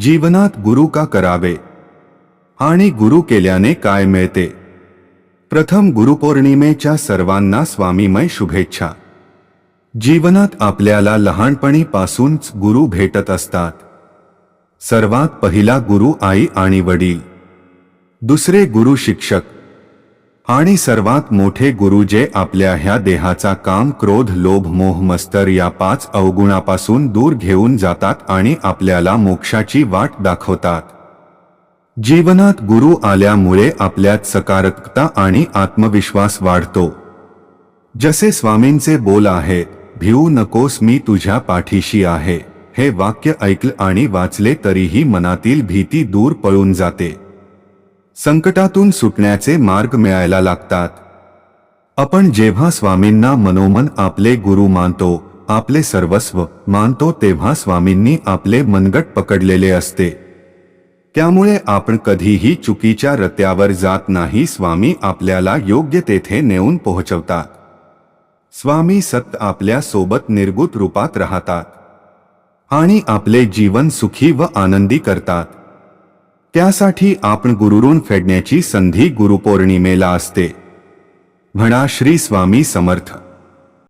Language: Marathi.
जीवनात गुरु का करावे? आणि गुरु केल्याने काय मिळते? प्रथम गुरुपौर्णिमेच्या सर्वांना स्वामीमय शुभेच्छा. जीवनात आपल्याला लहानपणीपासूनच गुरु भेटत असतात. सर्वात पहिला गुरु आई आणि वडील. दुसरे गुरु शिक्षक. आणि सर्वात मोठे गुरु जे आपल्या ह्या देहाचा काम क्रोध लोभ मोह मस्तर या पाच अवगुणापासून दूर घेऊन जातात आणि आपल्याला मोक्षाची वाट दाखवतात. जीवनात गुरु आल्यामुळे आपल्यात सकारात्मकता आणि आत्मविश्वास वाढतो. जसे स्वामींचे बोल आहे भिवू नकोस मी तुझ्या पाठीशी आहे. हे वाक्य ऐकलं आणि वाचले तरीही मनातील भीती दूर पळून जाते. संकटातून सुटण्याचे मार्ग मिळायला लागतात. आपण जेव्हा स्वामींना मनोमन आपले गुरु मानतो आपले सर्वस्व मानतो तेव्हा स्वामींनी आपले मनगट पकडलेले असते. त्यामुळे आपण कधीही चुकीच्या रत्यावर जात नाही स्वामी आपल्याला योग्य तेथे नेऊन पोहोचवतात. स्वामी सत आपल्यासोबत निर्गुत रूपात राहतात. आणि आपले जीवन सुखी व आनंदी करतात. त्यासाठी आपण गुरुरून फेडण्याची संधी गुरुपौर्णिमेला असते. म्हणा श्री स्वामी समर्थ.